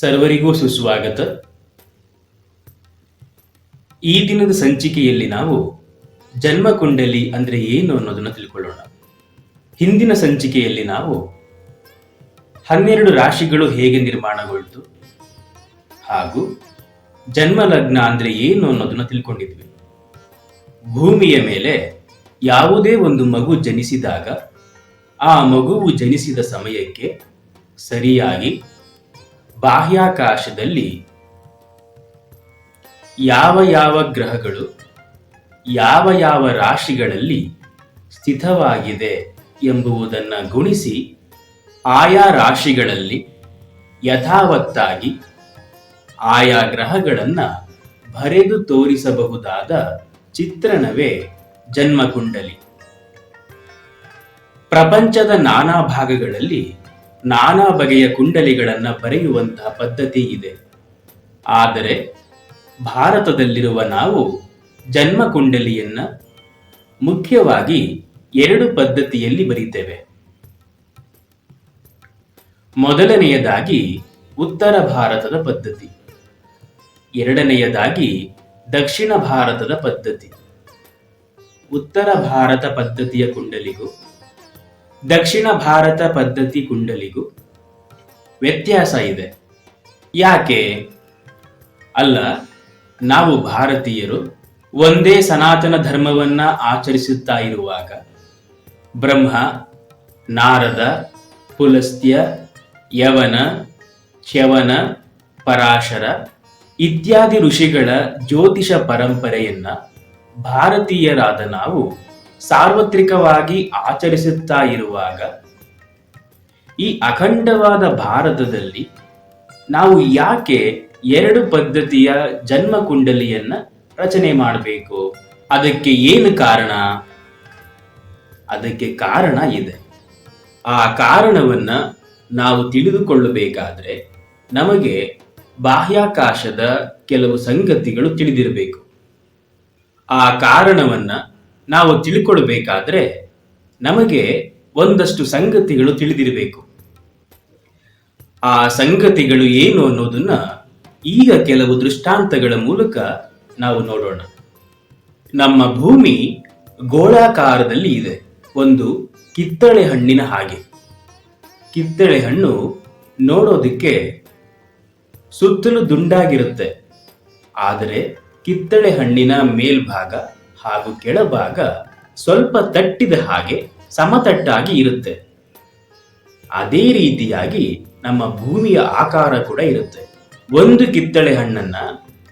ಸರ್ವರಿಗೂ ಸುಸ್ವಾಗತ. ಈ ದಿನದ ಸಂಚಿಕೆಯಲ್ಲಿ ನಾವು ಜನ್ಮಕುಂಡಲಿ ಅಂದ್ರೆ ಏನು ಅನ್ನೋದನ್ನ ತಿಳ್ಕೊಳ್ಳೋಣ. ಹಿಂದಿನ ಸಂಚಿಕೆಯಲ್ಲಿ ನಾವು ಹನ್ನೆರಡು ರಾಶಿಗಳು ಹೇಗೆ ನಿರ್ಮಾಣಗೊಳ್ತು ಹಾಗೂ ಜನ್ಮ ಲಗ್ನ ಅಂದ್ರೆ ಏನು ಅನ್ನೋದನ್ನ ತಿಳ್ಕೊಂಡಿದ್ವಿ. ಭೂಮಿಯ ಮೇಲೆ ಯಾವುದೇ ಒಂದು ಮಗು ಜನಿಸಿದಾಗ ಆ ಮಗುವು ಜನಿಸಿದ ಸಮಯಕ್ಕೆ ಸರಿಯಾಗಿ ಬಾಹ್ಯಾಕಾಶದಲ್ಲಿ ಯಾವ ಯಾವ ಗ್ರಹಗಳು, ಯಾವ ಯಾವ ರಾಶಿಗಳಲ್ಲಿ ಸ್ಥಿತವಾಗಿದೆ ಎಂಬುದನ್ನು ಗುಣಿಸಿ ಆಯಾ ರಾಶಿಗಳಲ್ಲಿ ಯಥಾವತ್ತಾಗಿ ಆಯಾ ಗ್ರಹಗಳನ್ನು ಬರೆದು ತೋರಿಸಬಹುದಾದ ಚಿತ್ರಣವೇ ಜನ್ಮಕುಂಡಲಿ. ಪ್ರಪಂಚದ ನಾನಾ ಭಾಗಗಳಲ್ಲಿ ನಾನಾ ಬಗೆಯ ಕುಂಡಲಿಗಳನ್ನು ಬರೆಯುವಂತಹ ಪದ್ಧತಿ ಇದೆ. ಆದರೆ ಭಾರತದಲ್ಲಿರುವ ನಾವು ಜನ್ಮ ಕುಂಡಲಿಯನ್ನ ಮುಖ್ಯವಾಗಿ ಎರಡು ಪದ್ಧತಿಯಲ್ಲಿ ಬರೀತೇವೆ. ಮೊದಲನೆಯದಾಗಿ ಉತ್ತರ ಭಾರತದ ಪದ್ಧತಿ, ಎರಡನೆಯದಾಗಿ ದಕ್ಷಿಣ ಭಾರತದ ಪದ್ಧತಿ. ಉತ್ತರ ಭಾರತ ಪದ್ಧತಿಯ ಕುಂಡಲಿಗೂ ದಕ್ಷಿಣ ಭಾರತ ಪದ್ಧತಿ ಕುಂಡಲಿಗೂ ವ್ಯತ್ಯಾಸ ಇದೆ. ಯಾಕೆ? ಅಲ್ಲ, ನಾವು ಭಾರತೀಯರು ಒಂದೇ ಸನಾತನ ಧರ್ಮವನ್ನ ಆಚರಿಸುತ್ತಾ ಇರುವಾಗ ಬ್ರಹ್ಮ, ನಾರದ, ಪುಲಸ್ತ್ಯ, ಯವನ, ಚ್ಯವನ, ಪರಾಶರ ಇತ್ಯಾದಿ ಋಷಿಗಳ ಜ್ಯೋತಿಷ ಪರಂಪರೆಯನ್ನ ಭಾರತೀಯರಾದ ನಾವು ಸಾರ್ವತ್ರಿಕವಾಗಿ ಆಚರಿಸುತ್ತಾ ಇರುವಾಗ ಈ ಅಖಂಡವಾದ ಭಾರತದಲ್ಲಿ ನಾವು ಯಾಕೆ ಎರಡು ಪದ್ಧತಿಯ ಜನ್ಮ ಕುಂಡಲಿಯನ್ನ ರಚನೆ ಮಾಡಬೇಕು? ಅದಕ್ಕೆ ಏನು ಕಾರಣ? ಅದಕ್ಕೆ ಕಾರಣ ಇದೆ. ಆ ಕಾರಣವನ್ನ ನಾವು ತಿಳಿದುಕೊಳ್ಳಬೇಕಾದ್ರೆ ನಮಗೆ ಬಾಹ್ಯಾಕಾಶದ ಕೆಲವು ಸಂಗತಿಗಳು ತಿಳಿದಿರಬೇಕು. ಆ ಕಾರಣವನ್ನ ನಾವು ತಿಳ್ಕೊಳ್ಬೇಕಾದ್ರೆ ನಮಗೆ ಒಂದಷ್ಟು ಸಂಗತಿಗಳು ತಿಳಿದಿರಬೇಕು. ಆ ಸಂಗತಿಗಳು ಏನು ಅನ್ನೋದನ್ನ ಈಗ ಕೆಲವು ದೃಷ್ಟಾಂತಗಳ ಮೂಲಕ ನಾವು ನೋಡೋಣ. ನಮ್ಮ ಭೂಮಿ ಗೋಳಾಕಾರದಲ್ಲಿ ಇದೆ. ಒಂದು ಕಿತ್ತಳೆ ಹಣ್ಣಿನ ಹಾಗೆ. ಕಿತ್ತಳೆ ಹಣ್ಣು ನೋಡೋದಕ್ಕೆ ಸುತ್ತಲೂ ದುಂಡಾಗಿರುತ್ತೆ. ಆದರೆ ಕಿತ್ತಳೆ ಹಣ್ಣಿನ ಮೇಲ್ಭಾಗ ಹಾಗೂ ಕೆಳಭಾಗ ಸ್ವಲ್ಪ ತಟ್ಟಿದ ಹಾಗೆ ಸಮತಟ್ಟಾಗಿ ಇರುತ್ತೆ. ಅದೇ ರೀತಿಯಾಗಿ ನಮ್ಮ ಭೂಮಿಯ ಆಕಾರ ಕೂಡ ಇರುತ್ತೆ. ಒಂದು ಕಿತ್ತಳೆ ಹಣ್ಣನ್ನ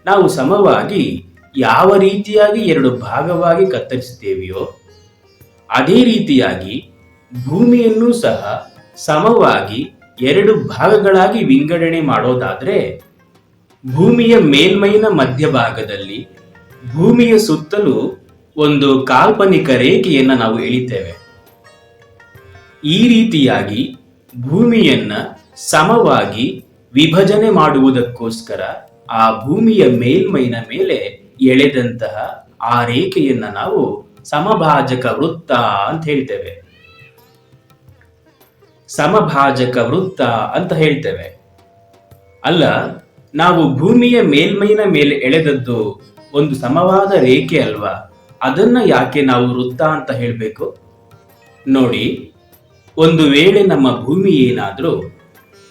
ನಾವು ಸಮವಾಗಿ ಯಾವ ರೀತಿಯಾಗಿ ಎರಡು ಭಾಗವಾಗಿ ಕತ್ತರಿಸುತ್ತೇವೆಯೋ, ಅದೇ ರೀತಿಯಾಗಿ ಭೂಮಿಯನ್ನು ಸಹ ಸಮವಾಗಿ ಎರಡು ಭಾಗಗಳಾಗಿ ವಿಂಗಡಣೆ ಮಾಡೋದಾದ್ರೆ ಭೂಮಿಯ ಮೇಲ್ಮೈನ ಮಧ್ಯಭಾಗದಲ್ಲಿ ಭೂಮಿಯ ಸುತ್ತಲೂ ಒಂದು ಕಾಲ್ಪನಿಕ ರೇಖೆಯನ್ನ ನಾವು ಎಳಿತೇವೆ. ಈ ರೀತಿಯಾಗಿ ಭೂಮಿಯನ್ನ ಸಮವಾಗಿ ವಿಭಜನೆ ಮಾಡುವುದಕ್ಕೋಸ್ಕರ ಆ ಭೂಮಿಯ ಮೇಲ್ಮೈನ ಮೇಲೆ ಎಳೆದಂತಹ ಆ ರೇಖೆಯನ್ನ ನಾವು ಸಮಭಾಜಕ ವೃತ್ತ ಅಂತ ಹೇಳ್ತೇವೆ. ಸಮಭಾಜಕ ವೃತ್ತ ಅಂತ ಹೇಳ್ತೇವೆ. ಅಲ್ಲ, ನಾವು ಭೂಮಿಯ ಮೇಲ್ಮೈನ ಮೇಲೆ ಎಳೆದದ್ದು ಒಂದು ಸಮವಾದ ರೇಖೆ ಅಲ್ವಾ? ಅದನ್ನ ಯಾಕೆ ನಾವು ವೃತ್ತ ಅಂತ ಹೇಳಬೇಕು? ನೋಡಿ, ಒಂದು ವೇಳೆ ನಮ್ಮ ಭೂಮಿ ಏನಾದರೂ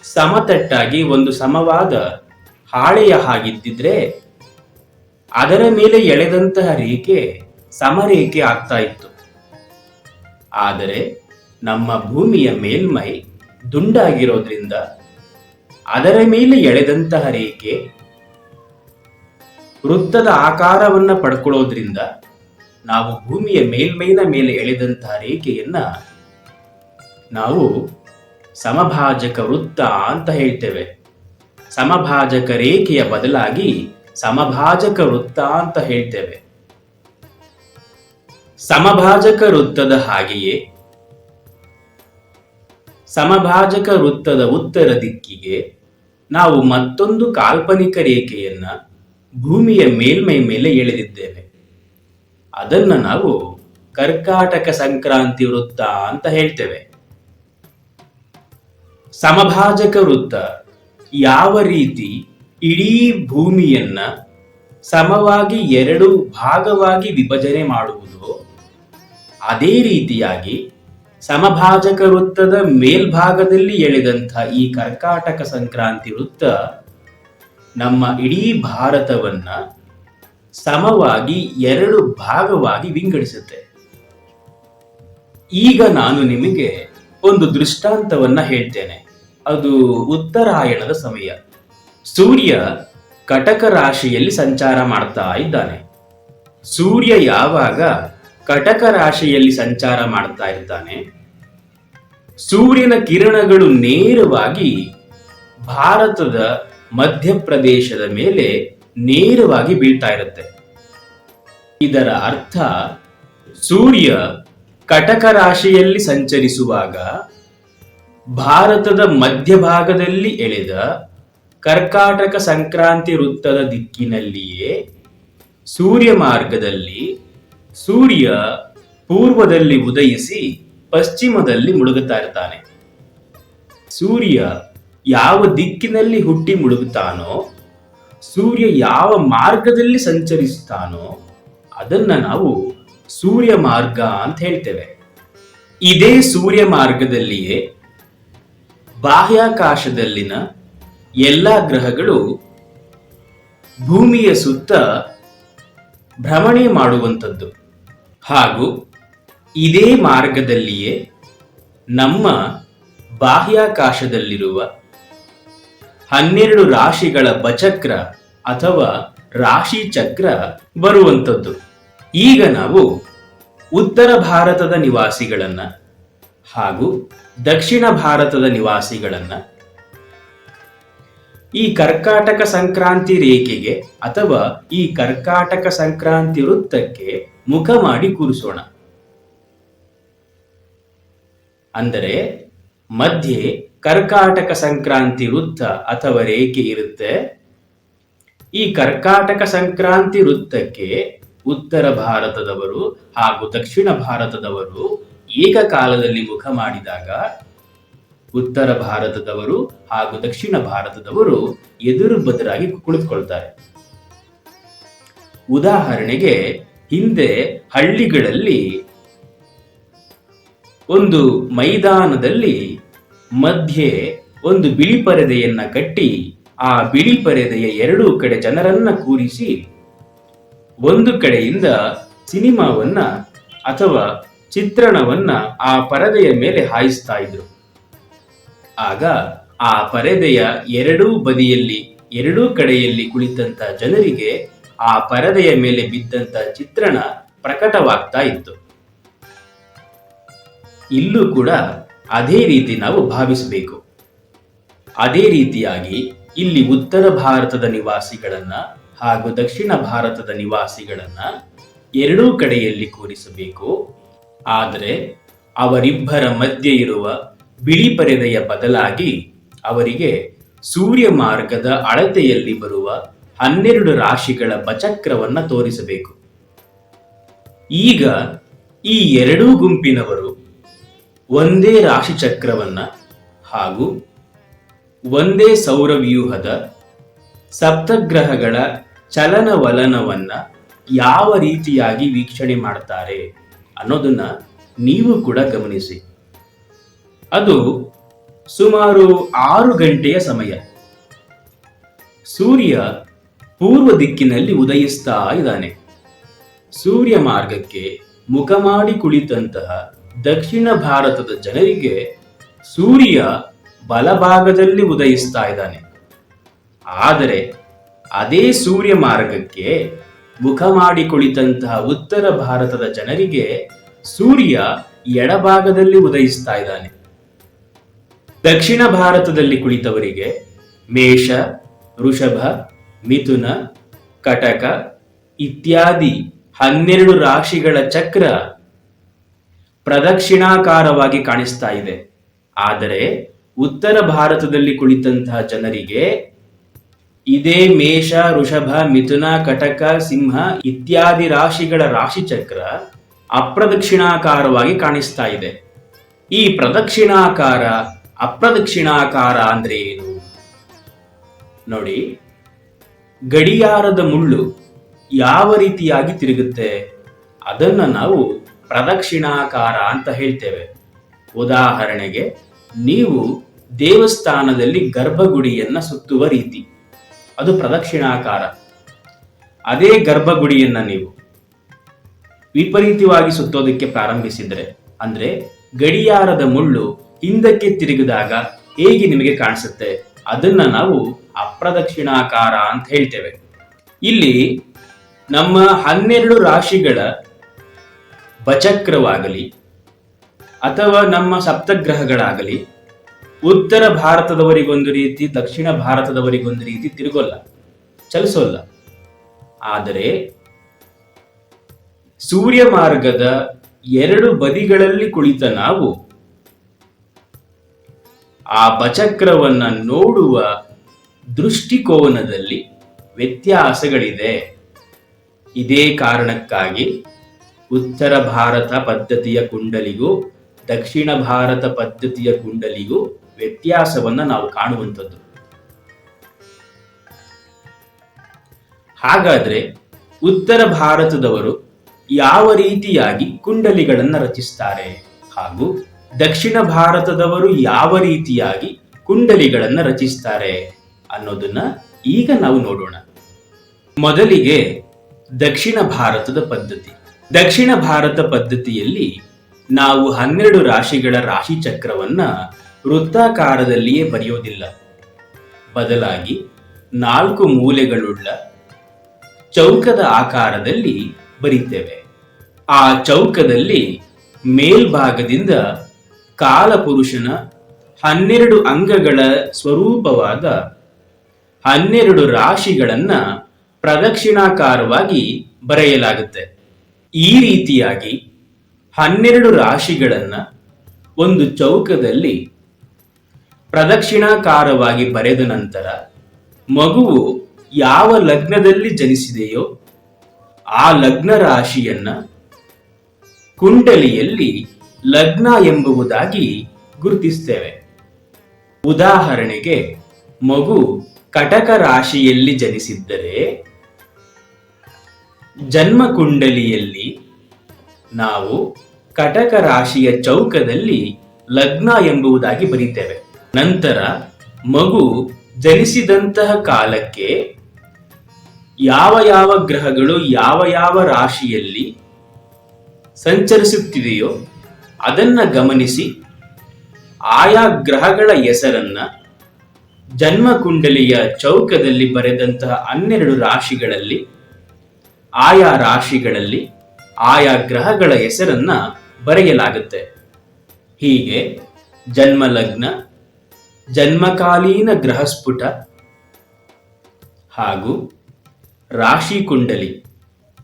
ಸಮತಟ್ಟಾಗಿ ಒಂದು ಸಮವಾದ ಹಾಳೆಯ ಹಾಗಿದ್ದಿದ್ರೆ ಅದರ ಮೇಲೆ ಎಳೆದಂತಹ ರೇಖೆ ಸಮರೇಖೆ ಆಗ್ತಾ ಇತ್ತು. ಆದರೆ ನಮ್ಮ ಭೂಮಿಯ ಮೇಲ್ಮೈ ದುಂಡಾಗಿರೋದ್ರಿಂದ ಅದರ ಮೇಲೆ ಎಳೆದಂತಹ ರೇಖೆ ವೃತ್ತದ ಆಕಾರವನ್ನ ಪಡ್ಕೊಳ್ಳೋದ್ರಿಂದ ನಾವು ಭೂಮಿಯ ಮೇಲ್ಮೈನ ಮೇಲೆ ಎಳೆದಂತಹ ರೇಖೆಯನ್ನ ನಾವು ಸಮಭಾಜಕ ವೃತ್ತ ಅಂತ ಹೇಳ್ತೇವೆ. ಸಮಭಾಜಕ ರೇಖೆಯ ಬದಲಾಗಿ ಸಮಭಾಜಕ ವೃತ್ತ ಅಂತ ಹೇಳ್ತೇವೆ. ಸಮಭಾಜಕ ವೃತ್ತದ ಹಾಗೆಯೇ ಸಮಭಾಜಕ ವೃತ್ತದ ಉತ್ತರ ದಿಕ್ಕಿಗೆ ನಾವು ಮತ್ತೊಂದು ಕಾಲ್ಪನಿಕ ರೇಖೆಯನ್ನ ಭೂಮಿಯ ಮೇಲ್ಮೈ ಮೇಲೆ ಎಳೆದಿದ್ದೇವೆ. ಅದನ್ನ ನಾವು ಕರ್ಕಾಟಕ ಸಂಕ್ರಾಂತಿ ವೃತ್ತ ಅಂತ ಹೇಳ್ತೇವೆ. ಸಮಭಾಜಕ ವೃತ್ತ ಯಾವ ರೀತಿ ಇಡೀ ಭೂಮಿಯನ್ನ ಸಮವಾಗಿ ಎರಡು ಭಾಗವಾಗಿ ವಿಭಜನೆ ಮಾಡುವುದು ಅದೇ ರೀತಿಯಾಗಿ ಸಮಭಾಜಕ ವೃತ್ತದ ಮೇಲ್ಭಾಗದಲ್ಲಿ ಎಳೆದಂಥ ಈ ಕರ್ಕಾಟಕ ಸಂಕ್ರಾಂತಿ ವೃತ್ತ ನಮ್ಮ ಇಡೀ ಭಾರತವನ್ನ ಸಮವಾಗಿ ಎರಡು ಭಾಗವಾಗಿ ವಿಂಗಡಿಸುತ್ತೆ. ಈಗ ನಾನು ನಿಮಗೆ ಒಂದು ದೃಷ್ಟಾಂತವನ್ನ ಹೇಳ್ತೇನೆ. ಅದು ಉತ್ತರಾಯಣದ ಸಮಯ. ಸೂರ್ಯ ಕಟಕ ರಾಶಿಯಲ್ಲಿ ಸಂಚಾರ ಮಾಡ್ತಾ ಇದ್ದಾನೆ. ಸೂರ್ಯ ಯಾವಾಗ ಕಟಕ ರಾಶಿಯಲ್ಲಿ ಸಂಚಾರ ಮಾಡ್ತಾ ಇದ್ದಾನೆ ಸೂರ್ಯನ ಕಿರಣಗಳು ನೇರವಾಗಿ ಭಾರತದ ಮಧ್ಯಪ್ರದೇಶದ ಮೇಲೆ ನೇರವಾಗಿ ಬೀಳ್ತಾ ಇರುತ್ತೆ. ಇದರ ಅರ್ಥ ಸೂರ್ಯ ಕಟಕ ರಾಶಿಯಲ್ಲಿ ಸಂಚರಿಸುವಾಗ ಭಾರತದ ಮಧ್ಯಭಾಗದಲ್ಲಿ ಎಳೆದ ಕರ್ಕಾಟಕ ಸಂಕ್ರಾಂತಿ ವೃತ್ತದ ದಿಕ್ಕಿನಲ್ಲಿಯೇ ಸೂರ್ಯ ಮಾರ್ಗದಲ್ಲಿ ಸೂರ್ಯ ಪೂರ್ವದಲ್ಲಿ ಉದಯಿಸಿ ಪಶ್ಚಿಮದಲ್ಲಿ ಮುಳುಗುತ್ತಾ ಇರ್ತಾನೆ. ಸೂರ್ಯ ಯಾವ ದಿಕ್ಕಿನಲ್ಲಿ ಹುಟ್ಟಿ ಮುಳುಗುತ್ತಾನೋ, ಸೂರ್ಯ ಯಾವ ಮಾರ್ಗದಲ್ಲಿ ಸಂಚರಿಸುತ್ತಾನೋ, ಅದನ್ನ ನಾವು ಸೂರ್ಯ ಮಾರ್ಗ ಅಂತ ಹೇಳ್ತೇವೆ. ಇದೇ ಸೂರ್ಯ ಮಾರ್ಗದಲ್ಲಿಯೇ ಬಾಹ್ಯಾಕಾಶದಲ್ಲಿನ ಎಲ್ಲ ಗ್ರಹಗಳು ಭೂಮಿಯ ಸುತ್ತ ಭ್ರಮಣೆ ಮಾಡುವಂಥದ್ದು. ಹಾಗೂ ಇದೇ ಮಾರ್ಗದಲ್ಲಿಯೇ ನಮ್ಮ ಬಾಹ್ಯಾಕಾಶದಲ್ಲಿರುವ ಹನ್ನೆರಡು ರಾಶಿಗಳ ಬಚಕ್ರ ಅಥವಾ ರಾಶಿ ಚಕ್ರ ಬರುವಂಥದ್ದು. ಈಗ ನಾವು ಉತ್ತರ ಭಾರತದ ನಿವಾಸಿಗಳನ್ನ ಹಾಗೂ ದಕ್ಷಿಣ ಭಾರತದ ನಿವಾಸಿಗಳನ್ನ ಈ ಕರ್ಕಾಟಕ ಸಂಕ್ರಾಂತಿ ರೇಖೆಗೆ ಅಥವಾ ಈ ಕರ್ಕಾಟಕ ಸಂಕ್ರಾಂತಿ ವೃತ್ತಕ್ಕೆ ಮುಖ ಮಾಡಿ ಕೂರಿಸೋಣ. ಅಂದರೆ ಮಧ್ಯೆ ಕರ್ಕಾಟಕ ಸಂಕ್ರಾಂತಿ ವೃತ್ತ ಅಥವಾ ರೇಖೆ ಇರುತ್ತೆ. ಈ ಕರ್ಕಾಟಕ ಸಂಕ್ರಾಂತಿ ವೃತ್ತಕ್ಕೆ ಉತ್ತರ ಭಾರತದವರು ಹಾಗೂ ದಕ್ಷಿಣ ಭಾರತದವರು ಏಕಕಾಲದಲ್ಲಿ ಮುಖ ಮಾಡಿದಾಗ ಉತ್ತರ ಭಾರತದವರು ಹಾಗೂ ದಕ್ಷಿಣ ಭಾರತದವರು ಎದುರು ಬದರಾಗಿ ಕುಳಿತುಕೊಳ್ತಾರೆ. ಉದಾಹರಣೆಗೆ ಹಿಂದೆ ಹಳ್ಳಿಗಳಲ್ಲಿ ಒಂದು ಮೈದಾನದಲ್ಲಿ ಮಧ್ಯೆ ಒಂದು ಬಿಳಿ ಪರದೆಯನ್ನ ಕಟ್ಟಿ, ಆ ಬಿಳಿ ಪರದೆಯ ಎರಡೂ ಕಡೆ ಜನರನ್ನ ಕೂರಿಸಿ, ಒಂದು ಕಡೆಯಿಂದ ಸಿನಿಮಾವನ್ನ ಅಥವಾ ಚಿತ್ರಣವನ್ನ ಆ ಪರದೆಯ ಮೇಲೆ ಹಾಯಿಸ್ತಾ ಇದ್ರು. ಆಗ ಆ ಪರದೆಯ ಎರಡೂ ಬದಿಯಲ್ಲಿ, ಎರಡೂ ಕಡೆಯಲ್ಲಿ ಕುಳಿತಂತ ಜನರಿಗೆ ಆ ಪರದೆಯ ಮೇಲೆ ಬಿದ್ದಂತ ಚಿತ್ರಣ ಪ್ರಕಟವಾಗ್ತಾ ಇತ್ತು. ಇಲ್ಲೂ ಕೂಡ ಅದೇ ರೀತಿ ನಾವು ಭಾವಿಸಬೇಕು. ಅದೇ ರೀತಿಯಾಗಿ ಇಲ್ಲಿ ಉತ್ತರ ಭಾರತದ ನಿವಾಸಿಗಳನ್ನ ಹಾಗೂ ದಕ್ಷಿಣ ಭಾರತದ ನಿವಾಸಿಗಳನ್ನ ಎರಡೂ ಕಡೆಯಲ್ಲಿ ಕೂರಿಸಬೇಕು. ಆದರೆ ಅವರಿಬ್ಬರ ಮಧ್ಯೆ ಇರುವ ಬಿಳಿ ಪರದೆಯ ಬದಲಾಗಿ ಅವರಿಗೆ ಸೂರ್ಯ ಮಾರ್ಗದ ಅಳತೆಯಲ್ಲಿ ಬರುವ ಹನ್ನೆರಡು ರಾಶಿಗಳ ಬಚಕ್ರವನ್ನ ತೋರಿಸಬೇಕು. ಈಗ ಈ ಎರಡೂ ಗುಂಪಿನವರು ಒಂದೇ ರಾಶಿ ಚಕ್ರವನ್ನ ಹಾಗೂ ಒಂದೇ ಸೌರವ್ಯೂಹದ ಸಪ್ತಗ್ರಹಗಳ ಚಲನವಲನವನ್ನ ಯಾವ ರೀತಿಯಾಗಿ ವೀಕ್ಷಣೆ ಮಾಡ್ತಾರೆ ಅನ್ನೋದನ್ನ ನೀವು ಕೂಡ ಗಮನಿಸಿ. ಅದು ಸುಮಾರು ಆರು ಗಂಟೆಯ ಸಮಯ. ಸೂರ್ಯ ಪೂರ್ವ ದಿಕ್ಕಿನಲ್ಲಿ ಉದಯಿಸ್ತಾ ಇದ್ದಾನೆ. ಸೂರ್ಯ ಮಾರ್ಗಕ್ಕೆ ಮುಖ ಮಾಡಿ ಕುಳಿತಂತಹ ದಕ್ಷಿಣ ಭಾರತದ ಜನರಿಗೆ ಸೂರ್ಯ ಬಲಭಾಗದಲ್ಲಿ ಉದಯಿಸ್ತಾ ಇದ್ದಾನೆ. ಆದರೆ ಅದೇ ಸೂರ್ಯ ಮಾರ್ಗಕ್ಕೆ ಮುಖ ಮಾಡಿ ಕುಳಿತಂತಹ ಉತ್ತರ ಭಾರತದ ಜನರಿಗೆ ಸೂರ್ಯ ಎಡಭಾಗದಲ್ಲಿ ಉದಯಿಸ್ತಾ ಇದ್ದಾನೆ. ದಕ್ಷಿಣ ಭಾರತದಲ್ಲಿ ಕುಳಿತವರಿಗೆ ಮೇಷ, ವೃಷಭ, ಮಿಥುನ, ಕಟಕ ಇತ್ಯಾದಿ ಹನ್ನೆರಡು ರಾಶಿಗಳ ಚಕ್ರ ಪ್ರದಕ್ಷಿಣಾಕಾರವಾಗಿ ಕಾಣಿಸ್ತಾ ಇದೆ. ಆದರೆ ಉತ್ತರ ಭಾರತದಲ್ಲಿ ಕುಳಿತಂತಹ ಜನರಿಗೆ ಇದೇ ಮೇಷ ಋಷಭ ಮಿಥುನ, ಕಟಕ, ಸಿಂಹ ಇತ್ಯಾದಿ ರಾಶಿಗಳ ರಾಶಿಚಕ್ರ ಅಪ್ರದಕ್ಷಿಣಾಕಾರವಾಗಿ ಕಾಣಿಸ್ತಾ ಇದೆ. ಈ ಪ್ರದಕ್ಷಿಣಾಕಾರ ಅಪ್ರದಕ್ಷಿಣಾಕಾರ ಅಂದ್ರೆ ಏನು? ನೋಡಿ, ಗಡಿಯಾರದ ಮುಳ್ಳು ಯಾವ ರೀತಿಯಾಗಿ ತಿರುಗುತ್ತೆ? ಅದನ್ನ ನಾವು ಪ್ರದಕ್ಷಿಣಾಕಾರ ಅಂತ ಹೇಳ್ತೇವೆ. ಉದಾಹರಣೆಗೆ, ನೀವು ದೇವಸ್ಥಾನದಲ್ಲಿ ಗರ್ಭಗುಡಿಯನ್ನ ಸುತ್ತುವ ರೀತಿ. ಅದು ಪ್ರದಕ್ಷಿಣಾಕಾರ. ಅದೇ ಗರ್ಭಗುಡಿಯನ್ನ ನೀವು ವಿಪರೀತವಾಗಿ ಸುತ್ತೋದಕ್ಕೆ ಪ್ರಾರಂಭಿಸಿದ್ರೆ, ಅಂದ್ರೆ ಗಡಿಯಾರದ ಮುಳ್ಳು ಹಿಂದಕ್ಕೆ ತಿರುಗಿದಾಗ ಹೇಗೆ ನಿಮಗೆ ಕಾಣಿಸುತ್ತೆ? ಅದನ್ನ ನಾವು ಅಪ್ರದಕ್ಷಿಣಾಕಾರ ಅಂತ ಹೇಳ್ತೇವೆ. ಇಲ್ಲಿ ನಮ್ಮ ಹನ್ನೆರಡು ರಾಶಿಗಳ ಬಚಕ್ರವಾಗಲಿ ಅಥವಾ ನಮ್ಮ ಸಪ್ತಗ್ರಹಗಳಾಗಲಿ, ಉತ್ತರ ಭಾರತದವರಿಗೊಂದು ರೀತಿ, ದಕ್ಷಿಣ ಭಾರತದವರಿಗೊಂದು ರೀತಿ ತಿರುಗೋಲ್ಲ, ಚಲಿಸೋಲ್ಲ. ಆದರೆ ಸೂರ್ಯ ಮಾರ್ಗದ ಎರಡು ಬದಿಗಳಲ್ಲಿ ಕುಳಿತ ನಾವು ಆ ಬಚಕ್ರವನ್ನ ನೋಡುವ ದೃಷ್ಟಿಕೋನದಲ್ಲಿ ವ್ಯತ್ಯಾಸಗಳಿದೆ. ಇದೇ ಕಾರಣಕ್ಕಾಗಿ ಉತ್ತರ ಭಾರತ ಪದ್ಧತಿಯ ಕುಂಡಲಿಗೂ, ದಕ್ಷಿಣ ಭಾರತ ಪದ್ಧತಿಯ ಕುಂಡಲಿಗೂ ವ್ಯತ್ಯಾಸವನ್ನ ನಾವು ಕಾಣುವಂಥದ್ದು. ಹಾಗಾದ್ರೆ ಉತ್ತರ ಭಾರತದವರು ಯಾವ ರೀತಿಯಾಗಿ ಕುಂಡಲಿಗಳನ್ನು ರಚಿಸ್ತಾರೆ ಹಾಗೂ ದಕ್ಷಿಣ ಭಾರತದವರು ಯಾವ ರೀತಿಯಾಗಿ ಕುಂಡಲಿಗಳನ್ನು ರಚಿಸ್ತಾರೆ ಅನ್ನೋದನ್ನ ಈಗ ನಾವು ನೋಡೋಣ. ಮೊದಲಿಗೆ ದಕ್ಷಿಣ ಭಾರತದ ಪದ್ಧತಿ. ದಕ್ಷಿಣ ಭಾರತ ಪದ್ಧತಿಯಲ್ಲಿ ನಾವು ಹನ್ನೆರಡು ರಾಶಿಗಳ ರಾಶಿ ಚಕ್ರವನ್ನ ವೃತ್ತಾಕಾರದಲ್ಲಿಯೇ ಬರೆಯೋದಿಲ್ಲ. ಬದಲಾಗಿ ನಾಲ್ಕು ಮೂಲೆಗಳುಳ್ಳ ಚೌಕದ ಆಕಾರದಲ್ಲಿ ಬರೀತೇವೆ. ಆ ಚೌಕದಲ್ಲಿ ಮೇಲ್ಭಾಗದಿಂದ ಕಾಲಪುರುಷನ ಹನ್ನೆರಡು ಅಂಗಗಳ ಸ್ವರೂಪವಾದ ಹನ್ನೆರಡು ರಾಶಿಗಳನ್ನ ಪ್ರದಕ್ಷಿಣಾಕಾರವಾಗಿ ಬರೆಯಲಾಗುತ್ತೆ. ಈ ರೀತಿಯಾಗಿ ಹನ್ನೆರಡು ರಾಶಿಗಳನ್ನ ಒಂದು ಚೌಕದಲ್ಲಿ ಪ್ರದಕ್ಷಿಣಾಕಾರವಾಗಿ ಬರೆದ ನಂತರ ಮಗುವು ಯಾವ ಲಗ್ನದಲ್ಲಿ ಜನಿಸಿದೆಯೋ ಆ ಲಗ್ನ ರಾಶಿಯನ್ನ ಕುಂಡಲಿಯಲ್ಲಿ ಲಗ್ನ ಎಂಬುದಾಗಿ ಗುರುತಿಸ್ತೇವೆ. ಉದಾಹರಣೆಗೆ ಮಗು ಕಟಕ ರಾಶಿಯಲ್ಲಿ ಜನಿಸಿದ್ದರೆ ಜನ್ಮ ಕುಂಡಲಿಯಲ್ಲಿ ನಾವು ಕಟಕ ರಾಶಿಯ ಚೌಕದಲ್ಲಿ ಲಗ್ನ ಎಂಬುದಾಗಿ ಬರೀತೇವೆ. ನಂತರ ಮಗು ಜನಿಸಿದಂತಹ ಕಾಲಕ್ಕೆ ಯಾವ ಯಾವ ಗ್ರಹಗಳು ಯಾವ ಯಾವ ರಾಶಿಯಲ್ಲಿ ಸಂಚರಿಸುತ್ತಿದೆಯೋ ಅದನ್ನ ಗಮನಿಸಿ ಆಯಾ ಗ್ರಹಗಳ ಹೆಸರನ್ನ ಜನ್ಮ ಕುಂಡಲಿಯ ಚೌಕದಲ್ಲಿ ಬರೆದಂತಹ ಹನ್ನೆರಡು ರಾಶಿಗಳಲ್ಲಿ ಆಯಾ ರಾಶಿಗಳಲ್ಲಿ ಆಯಾ ಗ್ರಹಗಳ ಹೆಸರನ್ನ ಬರೆಯಲಾಗುತ್ತೆ. ಹೀಗೆ ಜನ್ಮ ಲಗ್ನ ಜನ್ಮಕಾಲೀನ ಗ್ರಹಸ್ಫುಟ ಹಾಗೂ ರಾಶಿ ಕುಂಡಲಿ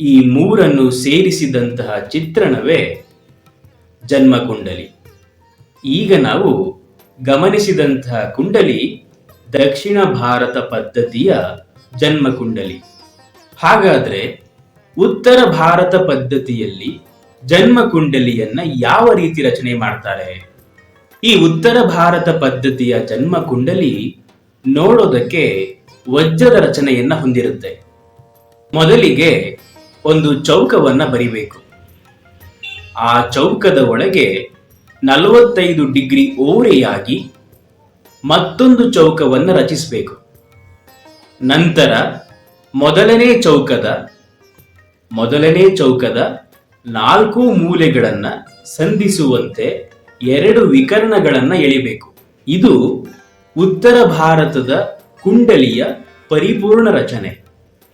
ಈ ಮೂರನ್ನು ಸೇರಿಸಿದಂತಹ ಚಿತ್ರಣವೇ ಜನ್ಮ ಕುಂಡಲಿ. ಈಗ ನಾವು ಗಮನಿಸಿದಂತಹ ಕುಂಡಲಿ ದಕ್ಷಿಣ ಭಾರತ ಪದ್ಧತಿಯ ಜನ್ಮ ಕುಂಡಲಿ. ಹಾಗಾದ್ರೆ ಉತ್ತರ ಭಾರತ ಪದ್ಧತಿಯಲ್ಲಿ ಜನ್ಮ ಕುಂಡಲಿಯನ್ನ ಯಾವ ರೀತಿ ರಚನೆ ಮಾಡ್ತಾರೆ? ಈ ಉತ್ತರ ಭಾರತ ಪದ್ಧತಿಯ ಜನ್ಮ ಕುಂಡಲಿ ನೋಡೋದಕ್ಕೆ ವಜ್ರದ ರಚನೆಯನ್ನ ಹೊಂದಿರುತ್ತೆ. ಮೊದಲಿಗೆ ಒಂದು ಚೌಕವನ್ನ ಬರಿಬೇಕು. ಆ ಚೌಕದ ಒಳಗೆ ನಲವತ್ತೈದು ಡಿಗ್ರಿ ಓರೆಯಾಗಿ ಮತ್ತೊಂದು ಚೌಕವನ್ನು ರಚಿಸಬೇಕು. ನಂತರ ಮೊದಲನೇ ಚೌಕದ ಮೊದಲನೇ ಚೌಕದ ನಾಲ್ಕು ಮೂಲೆಗಳನ್ನ ಸಂಧಿಸುವಂತೆ ಎರಡು ವಿಕರ್ಣಗಳನ್ನ ಎಳಿಬೇಕು. ಇದು ಉತ್ತರ ಭಾರತದ ಕುಂಡಲಿಯ ಪರಿಪೂರ್ಣ ರಚನೆ.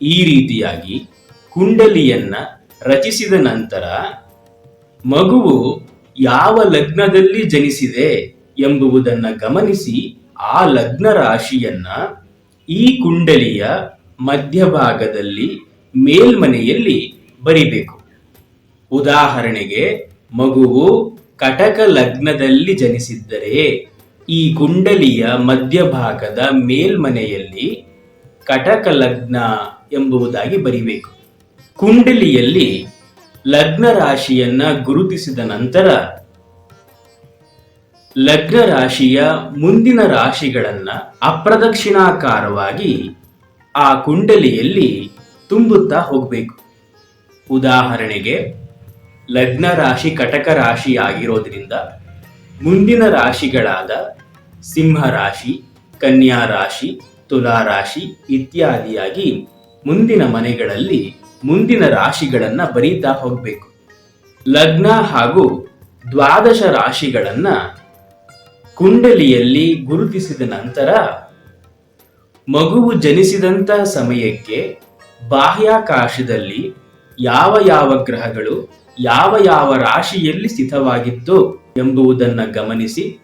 ಈ ರೀತಿಯಾಗಿ ಕುಂಡಲಿಯನ್ನ ರಚಿಸಿದ ನಂತರ ಮಗುವು ಯಾವ ಲಗ್ನದಲ್ಲಿ ಜನಿಸಿದೆ ಎಂಬುದನ್ನ ಗಮನಿಸಿ ಆ ಲಗ್ನ ರಾಶಿಯನ್ನ ಈ ಕುಂಡಲಿಯ ಮಧ್ಯಭಾಗದಲ್ಲಿ ಮೇಲ್ಮನೆಯಲ್ಲಿ ಬರಿಬೇಕು. ಉದಾಹರಣೆಗೆ, ಮಗುವು ಕಟಕ ಲಗ್ನದಲ್ಲಿ ಜನಿಸಿದ್ದರೆ, ಈ ಕುಂಡಲಿಯ ಮಧ್ಯಭಾಗದ ಮೇಲ್ಮನೆಯಲ್ಲಿ ಕಟಕ ಲಗ್ನ ಎಂಬುದಾಗಿ ಬರಿಬೇಕು. ಕುಂಡಲಿಯಲ್ಲಿ ಲಗ್ನ ರಾಶಿಯನ್ನ ಗುರುತಿಸಿದ ನಂತರ, ಲಗ್ನ ರಾಶಿಯ ಮುಂದಿನ ರಾಶಿಗಳನ್ನು ಅಪ್ರದಕ್ಷಿಣಾಕಾರವಾಗಿ ಆ ಕುಂಡಲಿಯಲ್ಲಿ ತುಂಬುತ್ತಾ ಹೋಗಬೇಕು. ಉದಾಹರಣೆಗೆ, ಲಗ್ನ ರಾಶಿ ಕಟಕ ರಾಶಿ ಆಗಿರೋದ್ರಿಂದ ಮುಂದಿನ ರಾಶಿಗಳಾದ ಸಿಂಹ ರಾಶಿ, ಕನ್ಯಾ ರಾಶಿ, ತುಲಾ ರಾಶಿ ಇತ್ಯಾದಿಯಾಗಿ ಮುಂದಿನ ಮನೆಗಳಲ್ಲಿ ಮುಂದಿನ ರಾಶಿಗಳನ್ನ ಬರೀತಾ ಹೋಗಬೇಕು. ಲಗ್ನ ಹಾಗೂ ದ್ವಾದಶ ರಾಶಿಗಳನ್ನ ಕುಂಡಲಿಯಲ್ಲಿ ಗುರುತಿಸಿದ ನಂತರ ಮಗುವು ಜನಿಸಿದಂತಹ ಸಮಯಕ್ಕೆ ಬಾಹ್ಯಾಕಾಶದಲ್ಲಿ ಯಾವ ಯಾವ ಗ್ರಹಗಳು, ಯಾವ ಯಾವ ರಾಶಿಯಲ್ಲಿ ಸ್ಥಿತವಾಗಿತ್ತು ಎಂಬುದನ್ನು ಗಮನಿಸಿ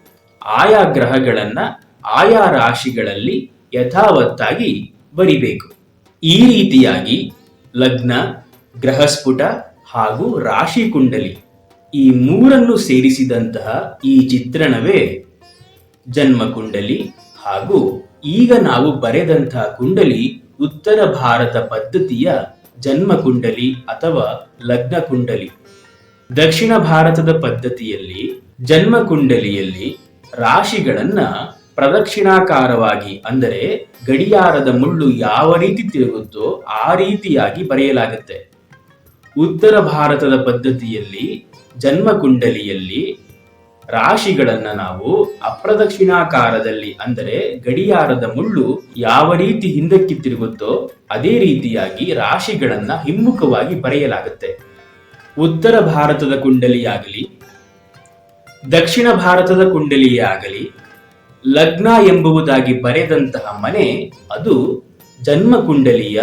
ಆಯಾ ಗ್ರಹಗಳನ್ನ ಆಯಾ ರಾಶಿಗಳಲ್ಲಿ ಯಥಾವತ್ತಾಗಿ ಬರಿಬೇಕು. ಈ ರೀತಿಯಾಗಿ ಲಗ್ನ, ಗ್ರಹಸ್ಫುಟ ಹಾಗೂ ರಾಶಿ ಕುಂಡಲಿ ಈ ಮೂರನ್ನು ಸೇರಿಸಿದಂತಹ ಈ ಚಿತ್ರಣವೇ ಜನ್ಮ ಕುಂಡಲಿ ಹಾಗೂ ಈಗ ನಾವು ಬರೆದಂತಹ ಕುಂಡಲಿ ಉತ್ತರ ಭಾರತ ಪದ್ಧತಿಯ ಜನ್ಮ ಕುಂಡಲಿ ಅಥವಾ ಲಗ್ನ ಕುಂಡಲಿ ದಕ್ಷಿಣ ಭಾರತದ ಪದ್ಧತಿಯಲ್ಲಿ ಜನ್ಮ ಕುಂಡಲಿಯಲ್ಲಿ ರಾಶಿಗಳನ್ನ ಪ್ರದಕ್ಷಿಣಾಕಾರವಾಗಿ ಅಂದರೆ ಗಡಿಯಾರದ ಮುಳ್ಳು ಯಾವ ರೀತಿ ತಿರುಗುತ್ತೋ ಆ ರೀತಿಯಾಗಿ ಬರೆಯಲಾಗುತ್ತೆ. ಉತ್ತರ ಭಾರತದ ಪದ್ಧತಿಯಲ್ಲಿ ಜನ್ಮ ಕುಂಡಲಿಯಲ್ಲಿ ರಾಶಿಗಳನ್ನ ನಾವು ಅಪ್ರದಕ್ಷಿಣಾಕಾರದಲ್ಲಿ ಅಂದರೆ ಗಡಿಯಾರದ ಮುಳ್ಳು ಯಾವ ರೀತಿ ಹಿಂದಕ್ಕೆ ತಿರುಗುತ್ತೋ ಅದೇ ರೀತಿಯಾಗಿ ರಾಶಿಗಳನ್ನ ಹಿಮ್ಮುಖವಾಗಿ ಬರೆಯಲಾಗುತ್ತೆ. ಉತ್ತರ ಭಾರತದ ಕುಂಡಲಿಯಾಗಲಿ, ದಕ್ಷಿಣ ಭಾರತದ ಕುಂಡಲಿಯಾಗಲಿ, ಲಗ್ನ ಎಂಬುವುದಾಗಿ ಬರೆದಂತಹ ಮನೆ ಅದು ಜನ್ಮ ಕುಂಡಲಿಯ,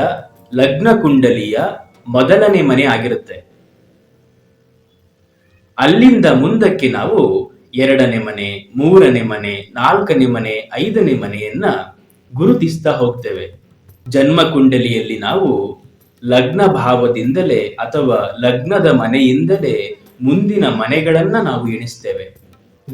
ಲಗ್ನ ಕುಂಡಲಿಯ ಮೊದಲನೇ ಮನೆ ಆಗಿರುತ್ತೆ. ಅಲ್ಲಿಂದ ಮುಂದಕ್ಕೆ ನಾವು ಎರಡನೇ ಮನೆ, ಮೂರನೇ ಮನೆ, ನಾಲ್ಕನೇ ಮನೆ, ಐದನೇ ಮನೆಯನ್ನ ಗುರುತಿಸ್ತಾ ಹೋಗ್ತೇವೆ. ಜನ್ಮ ಕುಂಡಲಿಯಲ್ಲಿ ನಾವು ಲಗ್ನ ಭಾವದಿಂದಲೇ ಅಥವಾ ಲಗ್ನದ ಮನೆಯಿಂದಲೇ ಮುಂದಿನ ಮನೆಗಳನ್ನ ನಾವು ಎಣಿಸ್ತೇವೆ.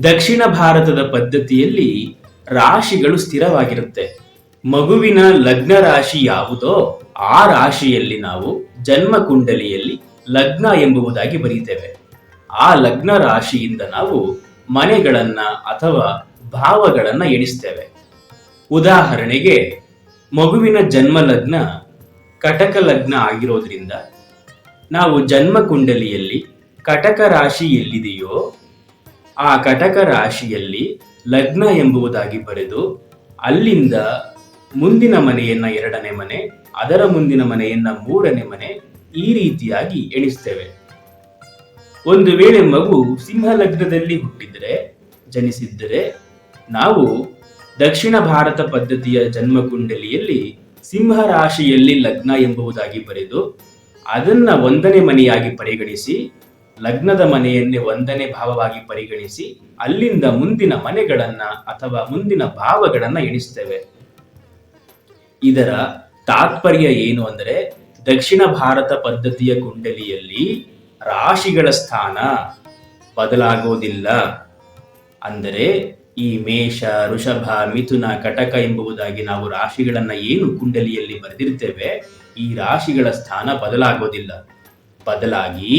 ದಕ್ಷಿಣ ಭಾರತದ ಪದ್ಧತಿಯಲ್ಲಿ ರಾಶಿಗಳು ಸ್ಥಿರವಾಗಿರುತ್ತೆ. ಮಗುವಿನ ಲಗ್ನ ರಾಶಿ ಯಾವುದೋ ಆ ರಾಶಿಯಲ್ಲಿ ನಾವು ಜನ್ಮ ಕುಂಡಲಿಯಲ್ಲಿ ಲಗ್ನ ಎಂಬುವುದಾಗಿ ಬರೀತೇವೆ. ಆ ಲಗ್ನ ರಾಶಿಯಿಂದ ನಾವು ಮನೆಗಳನ್ನ ಅಥವಾ ಭಾವಗಳನ್ನ ಎಣಿಸ್ತೇವೆ. ಉದಾಹರಣೆಗೆ, ಮಗುವಿನ ಜನ್ಮ ಲಗ್ನ ಕಟಕ ಲಗ್ನ ಆಗಿರೋದ್ರಿಂದ, ನಾವು ಜನ್ಮ ಕುಂಡಲಿಯಲ್ಲಿ ಕಟಕ ರಾಶಿ ಎಲ್ಲಿದೆಯೋ, ಆ ಕಟಕ ರಾಶಿಯಲ್ಲಿ ಲಗ್ನ ಎಂಬುದಾಗಿ ಬರೆದು, ಅಲ್ಲಿಂದ ಮುಂದಿನ ಮನೆಯನ್ನ ಎರಡನೇ ಮನೆ, ಅದರ ಮುಂದಿನ ಮನೆಯನ್ನ ಮೂರನೇ ಮನೆ ಈ ರೀತಿಯಾಗಿ ಎಣಿಸ್ತೇವೆ. ಒಂದು ವೇಳೆ ಮಗು ಸಿಂಹ ಲಗ್ನದಲ್ಲಿ ಹುಟ್ಟಿದರೆ, ಜನಿಸಿದ್ದರೆ, ನಾವು ದಕ್ಷಿಣ ಭಾರತ ಪದ್ಧತಿಯ ಜನ್ಮ ಕುಂಡಲಿಯಲ್ಲಿ ಸಿಂಹ ರಾಶಿಯಲ್ಲಿ ಲಗ್ನ ಎಂಬುದಾಗಿ ಬರೆದು, ಅದನ್ನ ಒಂದನೇ ಮನೆಯಾಗಿ ಪರಿಗಣಿಸಿ, ಲಗ್ನದ ಮನೆಯನ್ನೇ ಒಂದನೇ ಭಾವವಾಗಿ ಪರಿಗಣಿಸಿ, ಅಲ್ಲಿಂದ ಮುಂದಿನ ಮನೆಗಳನ್ನ ಅಥವಾ ಮುಂದಿನ ಭಾವಗಳನ್ನ ಎಣಿಸ್ತೇವೆ. ಇದರ ತಾತ್ಪರ್ಯ ಏನು ಅಂದರೆ, ದಕ್ಷಿಣ ಭಾರತ ಪದ್ಧತಿಯ ಕುಂಡಲಿಯಲ್ಲಿ ರಾಶಿಗಳ ಸ್ಥಾನ ಬದಲಾಗೋದಿಲ್ಲ. ಅಂದರೆ ಈ ಮೇಷ ಋಷಭ ಮಿಥುನ, ಕಟಕ ಎಂಬುದಾಗಿ ನಾವು ರಾಶಿಗಳನ್ನು ಏನು ಕುಂಡಲಿಯಲ್ಲಿ ಬರೆದಿರ್ತೇವೆ, ಈ ರಾಶಿಗಳ ಸ್ಥಾನ ಬದಲಾಗೋದಿಲ್ಲ. ಬದಲಾಗಿ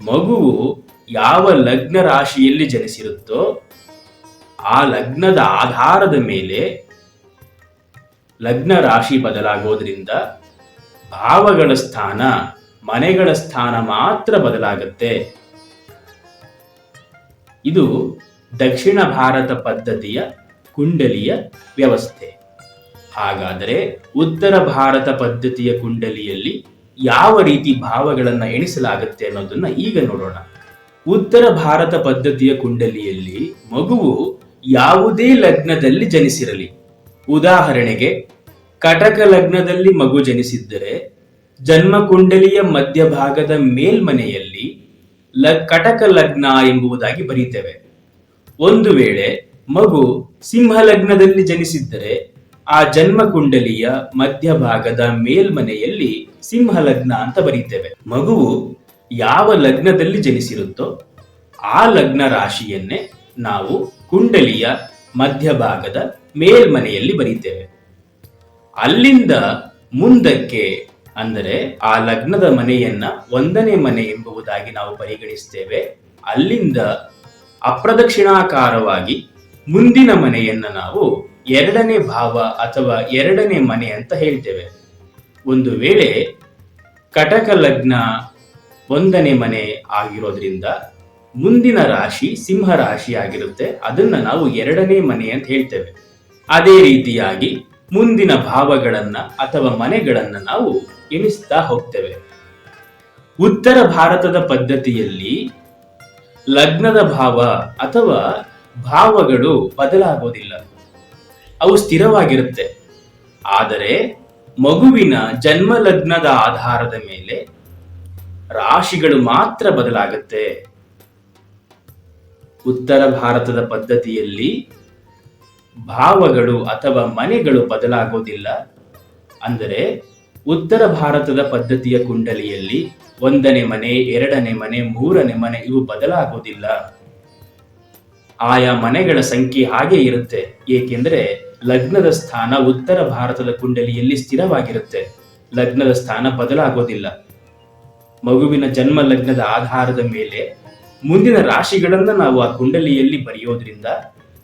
ಮಗುವು ಯಾವ ಲಗ್ನ ರಾಶಿಯಲ್ಲಿ ಜನಿಸಿರುತ್ತೋ ಆ ಲಗ್ನದ ಆಧಾರದ ಮೇಲೆ ಲಗ್ನ ರಾಶಿ ಬದಲಾಗೋದ್ರಿಂದ ಭಾವಗಳ ಸ್ಥಾನ ಮನೆಗಳ ಸ್ಥಾನ ಮಾತ್ರ ಬದಲಾಗುತ್ತೆ. ಇದು ದಕ್ಷಿಣ ಭಾರತ ಪದ್ಧತಿಯ ಕುಂಡಲಿಯ ವ್ಯವಸ್ಥೆ. ಹಾಗಾದರೆ ಉತ್ತರ ಭಾರತ ಪದ್ಧತಿಯ ಕುಂಡಲಿಯಲ್ಲಿ ಯಾವ ರೀತಿ ಭಾವಗಳನ್ನು ಎಣಿಸಲಾಗುತ್ತೆ ಅನ್ನೋದನ್ನ ಈಗ ನೋಡೋಣ. ಉತ್ತರ ಭಾರತ ಪದ್ಧತಿಯ ಕುಂಡಲಿಯಲ್ಲಿ ಮಗುವು ಯಾವುದೇ ಲಗ್ನದಲ್ಲಿ ಜನಿಸಿರಲಿ. ಉದಾಹರಣೆಗೆ, ಕಟಕ ಲಗ್ನದಲ್ಲಿ ಮಗು ಜನಿಸಿದ್ದರೆ ಜನ್ಮ ಕುಂಡಲಿಯ ಮಧ್ಯಭಾಗದ ಮೇಲ್ಮನೆಯಲ್ಲಿ ಲ ಕಟಕ ಲಗ್ನ ಎಂಬುದಾಗಿ ಬರೀತೇವೆ ಒಂದು ವೇಳೆ ಮಗು ಸಿಂಹ ಲಗ್ನದಲ್ಲಿ ಜನಿಸಿದ್ದರೆ ಆ ಜನ್ಮ ಕುಂಡಲಿಯ ಮಧ್ಯಭಾಗದ ಮೇಲ್ಮನೆಯಲ್ಲಿ ಸಿಂಹ ಲಗ್ನ ಅಂತ ಬರೀತೇವೆ ಮಗುವು ಯಾವ ಲಗ್ನದಲ್ಲಿ ಜನಿಸಿರುತ್ತೋ ಆ ಲಗ್ನ ರಾಶಿಯನ್ನೇ ನಾವು ಕುಂಡಲಿಯ ಮಧ್ಯಭಾಗದ ಮೇಲ್ಮನೆಯಲ್ಲಿ ಬರೀತೇವೆ ಅಲ್ಲಿಂದ ಮುಂದಕ್ಕೆ ಅಂದರೆ ಆ ಲಗ್ನದ ಮನೆಯನ್ನ ಒಂದನೇ ಮನೆ ಎಂಬುದಾಗಿ ನಾವು ಪರಿಗಣಿಸ್ತೇವೆ. ಅಲ್ಲಿಂದ ಅಪ್ರದಕ್ಷಿಣಾಕಾರವಾಗಿ ಮುಂದಿನ ಮನೆಯನ್ನ ನಾವು ಎರಡನೇ ಭಾವ ಅಥವಾ ಎರಡನೇ ಮನೆ ಅಂತ ಹೇಳ್ತೇವೆ. ಒಂದು ವೇಳೆ ಕಟಕ ಲಗ್ನ ಒಂದನೇ ಮನೆ ಆಗಿರೋದ್ರಿಂದ ಮುಂದಿನ ರಾಶಿ ಸಿಂಹ ರಾಶಿ ಆಗಿರುತ್ತೆ. ಅದನ್ನ ನಾವು ಎರಡನೇ ಮನೆ ಅಂತ ಹೇಳ್ತೇವೆ. ಅದೇ ರೀತಿಯಾಗಿ ಮುಂದಿನ ಭಾವಗಳನ್ನ ಅಥವಾ ಮನೆಗಳನ್ನ ನಾವು ಎಣಿಸ್ತಾ ಹೋಗ್ತೇವೆ. ಉತ್ತರ ಭಾರತದ ಪದ್ಧತಿಯಲ್ಲಿ ಲಗ್ನದ ಭಾವ ಅಥವಾ ಭಾವಗಳು ಬದಲಾಗೋದಿಲ್ಲ. ಅವು ಸ್ಥಿರವಾಗಿರುತ್ತೆ. ಆದರೆ ಮಗುವಿನ ಜನ್ಮ ಲಗ್ನದ ಆಧಾರದ ಮೇಲೆ ರಾಶಿಗಳು ಮಾತ್ರ ಬದಲಾಗುತ್ತೆ. ಉತ್ತರ ಭಾರತದ ಪದ್ಧತಿಯಲ್ಲಿ ಭಾವಗಳು ಅಥವಾ ಮನೆಗಳು ಬದಲಾಗೋದಿಲ್ಲ. ಅಂದರೆ ಉತ್ತರ ಭಾರತದ ಪದ್ಧತಿಯ ಕುಂಡಲಿಯಲ್ಲಿ ಒಂದನೇ ಮನೆ, ಎರಡನೇ ಮನೆ, ಮೂರನೇ ಮನೆ ಇವು ಬದಲಾಗೋದಿಲ್ಲ ಆಯಾ ಮನೆಗಳ ಸಂಖ್ಯೆ ಹಾಗೆ ಇರುತ್ತೆ. ಏಕೆಂದರೆ ಲಗ್ನದ ಸ್ಥಾನ ಉತ್ತರ ಭಾರತದ ಕುಂಡಲಿಯಲ್ಲಿ ಸ್ಥಿರವಾಗಿರುತ್ತೆ. ಲಗ್ನದ ಸ್ಥಾನ ಬದಲಾಗೋದಿಲ್ಲ ಮಗುವಿನ ಜನ್ಮ ಲಗ್ನದ ಆಧಾರದ ಮೇಲೆ ಮುಂದಿನ ರಾಶಿಗಳನ್ನು ನಾವು ಆ ಕುಂಡಲಿಯಲ್ಲಿ ಬರೆಯೋದ್ರಿಂದ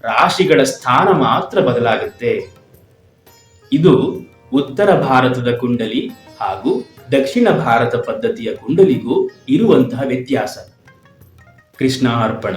ರಾಶಿಗಳ ಸ್ಥಾನ ಮಾತ್ರ ಬದಲಾಗುತ್ತೆ. ಇದು ಉತ್ತರ ಭಾರತದ ಕುಂಡಲಿ ಹಾಗೂ ದಕ್ಷಿಣ ಭಾರತ ಪದ್ಧತಿಯ ಕುಂಡಲಿಗೂ ಇರುವಂತಹ ವ್ಯತ್ಯಾಸ. ಕೃಷ್ಣ ಅರ್ಪಣ